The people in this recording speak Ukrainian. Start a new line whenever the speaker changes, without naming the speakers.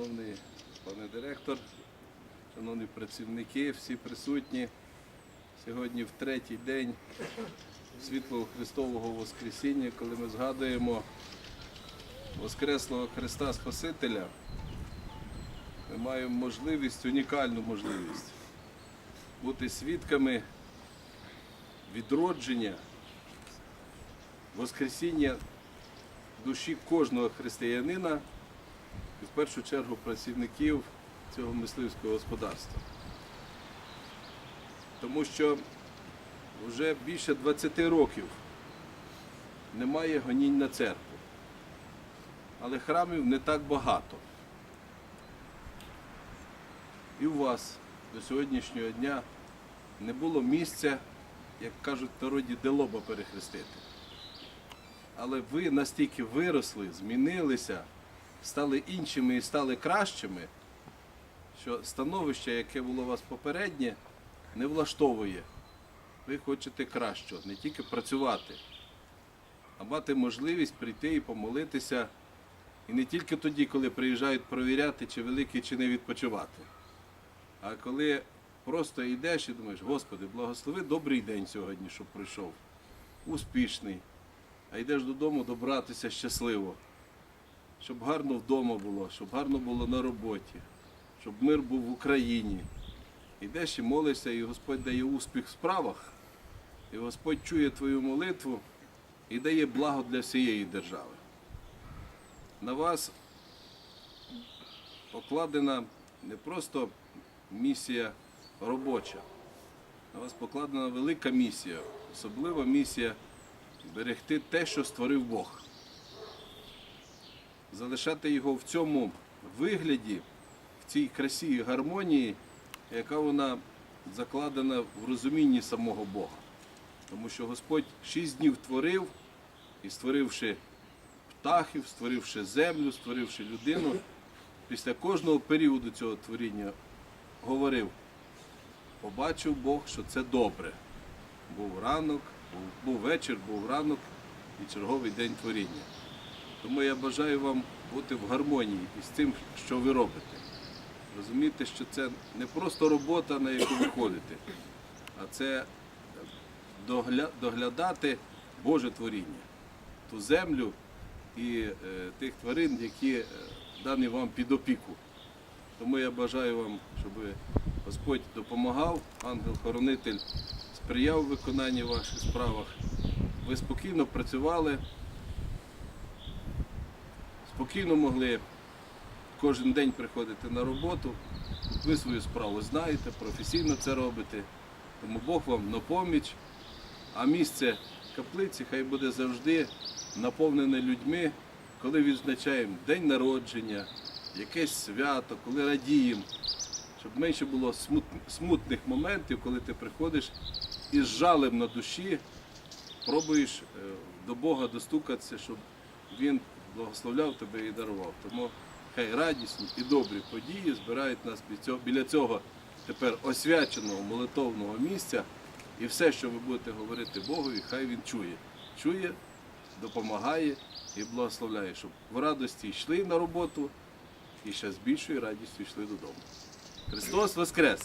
Шановний пане директор, шановні працівники, всі присутні. Сьогодні в третій день світлого Христового Воскресіння, коли ми згадуємо Воскреслого Христа Спасителя, ми маємо можливість, унікальну можливість бути свідками відродження, Воскресіння душі кожного християнина в першу чергу працівників цього мисливського господарства. Тому що вже більше 20 років немає гонінь на церкву. Але храмів не так багато. І у вас до сьогоднішнього дня не було місця, як кажуть в народі, де лоба перехрестити. Але ви настільки виросли, змінилися, стали іншими і стали кращими, що становище, яке було у вас попереднє, не влаштовує. Ви хочете кращого, не тільки працювати, а мати можливість прийти і помолитися. І не тільки тоді, коли приїжджають провіряти, чи великий, чи не відпочивати. А коли просто йдеш і думаєш, Господи, благослови добрий день сьогодні, щоб пройшов, успішний, а йдеш додому добратися щасливо, щоб гарно вдома було, щоб гарно було на роботі, щоб мир був в Україні. Йдеш і молишся, і Господь дає успіх в справах, і Господь чує твою молитву і дає благо для всієї держави. На вас покладена не просто місія робоча, на вас покладена велика місія, особлива місія берегти те, що створив Бог. Залишати його в цьому вигляді, в цій красі і гармонії, яка вона закладена в розумінні самого Бога. Тому що Господь шість днів творив і створивши птахів, створивши землю, створивши людину, після кожного періоду цього творіння говорив, побачив Бог, що це добре. Був ранок, був, вечір, був ранок і черговий день творіння. Тому я бажаю вам бути в гармонії із тим, що ви робите. Розумієте, що це не просто робота, на яку ви ходите, а це доглядати Боже творіння, ту землю і е, тих тварин, які е, дані вам під опіку. Тому я бажаю вам, щоб Господь допомагав, ангел-хоронитель сприяв виконанні ваших справах. Ви спокійно працювали, спокійно могли кожен день приходити на роботу. Ви свою справу знаєте, професійно це робите. Тому Бог вам на поміч. А місце каплиці хай буде завжди наповнене людьми, коли відзначаємо день народження, якесь свято, коли радіємо, щоб менше було смутних моментів, коли ти приходиш із жалем на душі, пробуєш е, до Бога достукатися, щоб Він благословляв тебе і дарував. Тому хай радісні і добрі події збирають нас біля цього- тепер освяченого молитовного місця. І все, що ви будете говорити Богові, хай він чує. Чує, допомагає і благословляє, щоб в радості йшли на роботу і ще з більшою радістю йшли додому. Христос Воскрес!